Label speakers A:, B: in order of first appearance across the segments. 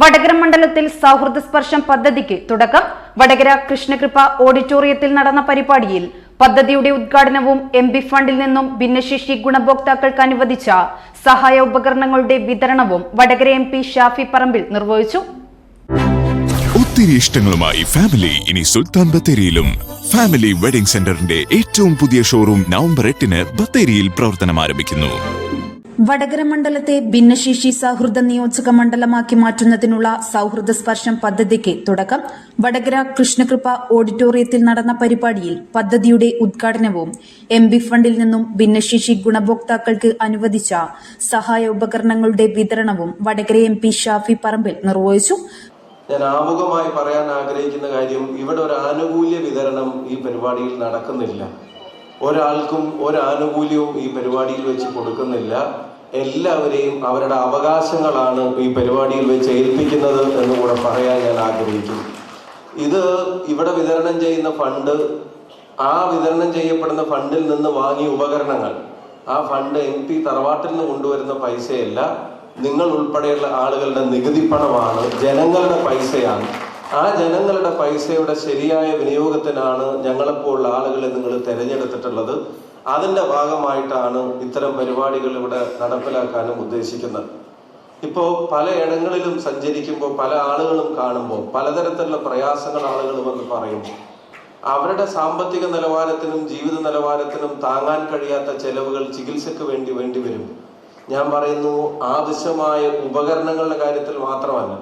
A: വടകര മണ്ഡലത്തിൽ സൗഹൃദ സ്പർശം പദ്ധതിക്ക് തുടക്കം. വടകര കൃഷ്ണകൃപ ഓഡിറ്റോറിയത്തിൽ നടന്ന പരിപാടിയിൽ പദ്ധതിയുടെ ഉദ്ഘാടനവും എം ബി ഫണ്ടിൽ നിന്നും ഭിന്നശേഷി ഗുണഭോക്താക്കൾക്ക് അനുവദിച്ച സഹായ ഉപകരണങ്ങളുടെ വിതരണവും വടകര എം പി ഷാഫി പറമ്പിൽ നിർവഹിച്ചു.
B: ഒത്തിരി ഇഷ്ടങ്ങളുമായി ഫാമിലി ഇനി സുൽത്താൻ ബത്തേരിയിലും. ഫാമിലി വെഡിംഗ് സെന്ററിന്റെ ഏറ്റവും പുതിയ ഷോറൂം നവംബർ എട്ടിന് ബത്തേരിയിൽ പ്രവർത്തനം ആരംഭിക്കുന്നു.
A: വടകര മണ്ഡലത്തെ ഭിന്നശേഷി സൗഹൃദ നിയോജക മണ്ഡലമാക്കി മാറ്റുന്നതിനുള്ള സൗഹൃദ സ്പർശം പദ്ധതിക്ക് തുടക്കം. വടകര കൃഷ്ണകൃപ ഓഡിറ്റോറിയത്തിൽ നടന്ന പരിപാടിയിൽ പദ്ധതിയുടെ ഉദ്ഘാടനവും എം ബി ഫണ്ടിൽ നിന്നും ഭിന്നശേഷി ഗുണഭോക്താക്കൾക്ക് അനുവദിച്ച സഹായ ഉപകരണങ്ങളുടെ വിതരണവും വടകര എം പി ഷാഫി പറമ്പിൽ നിർവഹിച്ചു.
C: ഞാൻ ആമുഖമായി പറയാൻ ആഗ്രഹിക്കുന്ന കാര്യം ഇവിടെ ഒരു ആനുകൂല്യ വിതരണം ഈ പരിപാടിയിൽ നടക്കുന്നില്ല. ഒരാൾക്കും ഒരാനുകൂല്യവും ഈ പരിപാടിയിൽ വെച്ച് കൊടുക്കുന്നില്ല. എല്ലാവരെയും അവരുടെ അവകാശങ്ങളാണ് ഈ പരിപാടിയിൽ വെച്ച് ഏൽപ്പിക്കുന്നത് എന്ന് കൂടെ പറയാൻ ഞാൻ ആഗ്രഹിക്കുന്നു. ഇത് ഇവിടെ വിതരണം ചെയ്യുന്ന ഫണ്ട് ആ വിതരണം ചെയ്യപ്പെടുന്ന ഫണ്ടിൽ നിന്ന് വാങ്ങിയ ഉപകരണങ്ങൾ. ആ ഫണ്ട് എം പി തറവാട്ടിൽ നിന്ന് കൊണ്ടുവരുന്ന പൈസയല്ല. നിങ്ങൾ ഉൾപ്പെടെയുള്ള ആളുകളുടെ നികുതി പണമാണ് ജനങ്ങളുടെ പൈസയാണ്. ആ ജനങ്ങളുടെ പൈസയുടെ ശരിയായ വിനിയോഗത്തിനാണ് ഞങ്ങളെപ്പോലുള്ള ആളുകളെ നിങ്ങൾ തിരഞ്ഞെടുത്തിട്ടുള്ളത്. അതിന്റെ ഭാഗമായിട്ടാണ് ഇത്തരം പരിപാടികൾ ഇവിടെ നടപ്പിലാക്കാനും ഉദ്ദേശിക്കുന്നത്. ഇപ്പോൾ പല ഇടങ്ങളിലും സഞ്ചരിക്കുമ്പോൾ പല ആളുകളും കാണുമ്പോൾ പലതരത്തിലുള്ള പ്രയാസങ്ങൾ ആളുകൾ വന്ന് പറയും അവരുടെ സാമ്പത്തിക നിലവാരത്തിനും ജീവിത നിലവാരത്തിനും താങ്ങാൻ കഴിയാത്ത ചെലവുകൾ ചികിത്സയ്ക്ക് വേണ്ടി വേണ്ടി വരും. ഞാൻ പറയുന്നു ആവശ്യമായ ഉപകരണങ്ങളുടെ കാര്യത്തിൽ മാത്രമല്ല.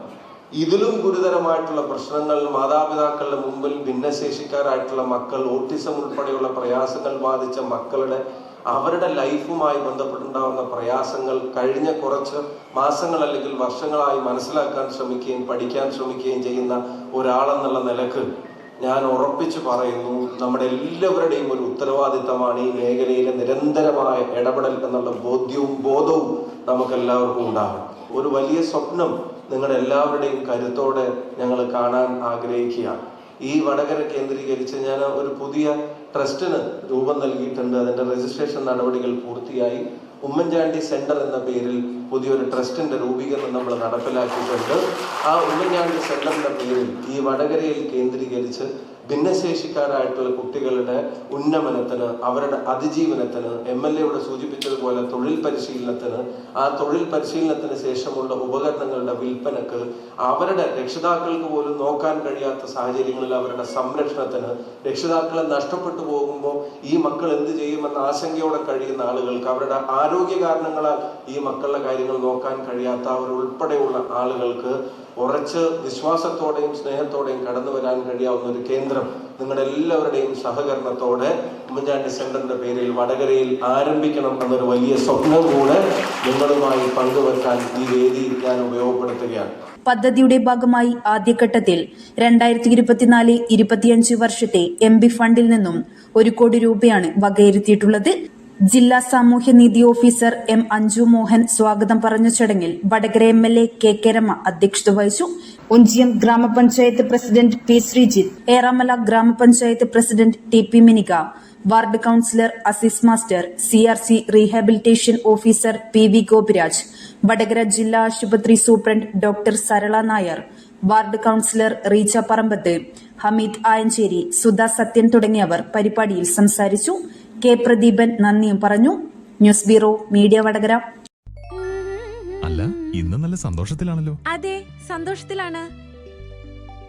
C: ഇതിലും ഗുരുതരമായിട്ടുള്ള പ്രശ്നങ്ങൾ മാതാപിതാക്കളുടെ മുമ്പിൽ ഭിന്നശേഷിക്കാരായിട്ടുള്ള മക്കൾ ഓട്ടിസം ഉൾപ്പെടെയുള്ള പ്രയാസങ്ങൾ ബാധിച്ച മക്കളുടെ അവരുടെ ലൈഫുമായി ബന്ധപ്പെട്ടുണ്ടാകുന്ന പ്രയാസങ്ങൾ കഴിഞ്ഞ കുറച്ച് മാസങ്ങൾ അല്ലെങ്കിൽ വർഷങ്ങളായി മനസ്സിലാക്കാൻ ശ്രമിക്കുകയും പഠിക്കാൻ ശ്രമിക്കുകയും ചെയ്യുന്ന ഒരാളെന്നുള്ള നിലയ്ക്ക് ഞാൻ ഉറപ്പിച്ചു പറയുന്നു നമ്മുടെ എല്ലാവരുടെയും ഒരു ഉത്തരവാദിത്തമാണ് ഈ മേഖലയിലെ നിരന്തരമായ ഇടപെടൽ എന്നുള്ള ബോധ്യവും ബോധവും നമുക്ക് എല്ലാവർക്കും ഉണ്ടാകും ഒരു വലിയ സ്വപ്നം നിങ്ങളുടെ എല്ലാവരുടെയും കരുത്തോടെ ഞങ്ങൾ കാണാൻ ആഗ്രഹിക്കുകയാണ്. ഈ വടകര കേന്ദ്രീകരിച്ച് ഞാൻ ഒരു പുതിയ ട്രസ്റ്റിന് രൂപം നൽകിയിട്ടുണ്ട്. അതിന്റെ രജിസ്ട്രേഷൻ നടപടികൾ പൂർത്തിയായി. ഉമ്മൻചാണ്ടി സെന്റർ എന്ന പേരിൽ പുതിയൊരു ട്രസ്റ്റിന്റെ രൂപീകരണം നമ്മൾ നടപ്പിലാക്കിയിട്ടുണ്ട്. ആ ഉമ്മൻചാണ്ടി സെന്ററിന്റെ പേരിൽ ഈ വടകരയിൽ കേന്ദ്രീകരിച്ച് ഭിന്നശേഷിക്കാരായിട്ടുള്ള കുട്ടികളുടെ ഉന്നമനത്തിന് അവരുടെ അതിജീവനത്തിന് എം എൽ എയുടെ സൂചിപ്പിച്ചതുപോലെ തൊഴിൽ പരിശീലനത്തിന് ആ തൊഴിൽ പരിശീലനത്തിന് ശേഷമുള്ള ഉപകരണങ്ങളുടെ വിൽപ്പനക്ക് അവരുടെ രക്ഷിതാക്കൾക്ക് പോലും നോക്കാൻ കഴിയാത്ത സാഹചര്യങ്ങളിൽ അവരുടെ സംരക്ഷണത്തിന് രക്ഷിതാക്കളെ നഷ്ടപ്പെട്ടു പോകുമ്പോൾ ഈ മക്കൾ എന്ത് ചെയ്യുമെന്ന ആശങ്കയോടെ കഴിയുന്ന ആളുകൾക്ക് അവരുടെ ആരോഗ്യ കാരണങ്ങളാൽ ഈ മക്കളുടെ കാര്യങ്ങൾ നോക്കാൻ കഴിയാത്ത അവരുൾപ്പെടെയുള്ള ആളുകൾക്ക് ഉറച്ച് വിശ്വാസത്തോടെയും സ്നേഹത്തോടെയും കടന്നു വരാൻ കഴിയാവുന്ന ഒരു കേന്ദ്രം നിങ്ങളുടെ എല്ലാവരുടെയും സഹകരണത്തോടെ ഉമ്മൻചാണ്ടി സെന്ററിന്റെ പേരിൽ വടകരയിൽ ആരംഭിക്കണം എന്നൊരു വലിയ സ്വപ്നം കൂടെ നിങ്ങളുമായി പങ്കുവെക്കാൻ ഈ വേദി ഞാൻ ഉപയോഗപ്പെടുത്തുകയാണ്.
A: പദ്ധതിയുടെ ഭാഗമായി ആദ്യഘട്ടത്തിൽ രണ്ടായിരത്തി ഇരുപത്തിനാല് ഇരുപത്തിയഞ്ച് വർഷത്തെ എം ബി ഫണ്ടിൽ നിന്നും ഒരു കോടി രൂപയാണ് വകയിരുത്തിയിട്ടുള്ളത്. ജില്ലാ സാമൂഹ്യനീതി ഓഫീസർ എം അഞ്ജു മോഹൻ സ്വാഗതം പറഞ്ഞ ചടങ്ങിൽ Vadakara M L A K K Rama അധ്യക്ഷത വഹിച്ചു. ഒഞ്ചിയം ഗ്രാമപഞ്ചായത്ത് പ്രസിഡന്റ് പി ശ്രീജിത്ത് ഏറാമല ഗ്രാമപഞ്ചായത്ത് president T P Minika ward councillor Azeez master C R C rehabilitation officer P V Gopiraj Vadakara ജില്ലാ ആശുപത്രി superintendent doctor Sarala Nair ward councillor Reecha Parambath Hameed Ayancheri Sudha Sathyan തുടങ്ങിയവർ പരിപാടിയിൽ സംസാരിച്ചു. K Pradeepan നന്ദിയും പറഞ്ഞു. News bureau media Vadakara.
D: അല്ല ഇന്ന് നല്ല സന്തോഷത്തിലാണല്ലോ.
E: അതെ സന്തോഷത്തിലാണ്.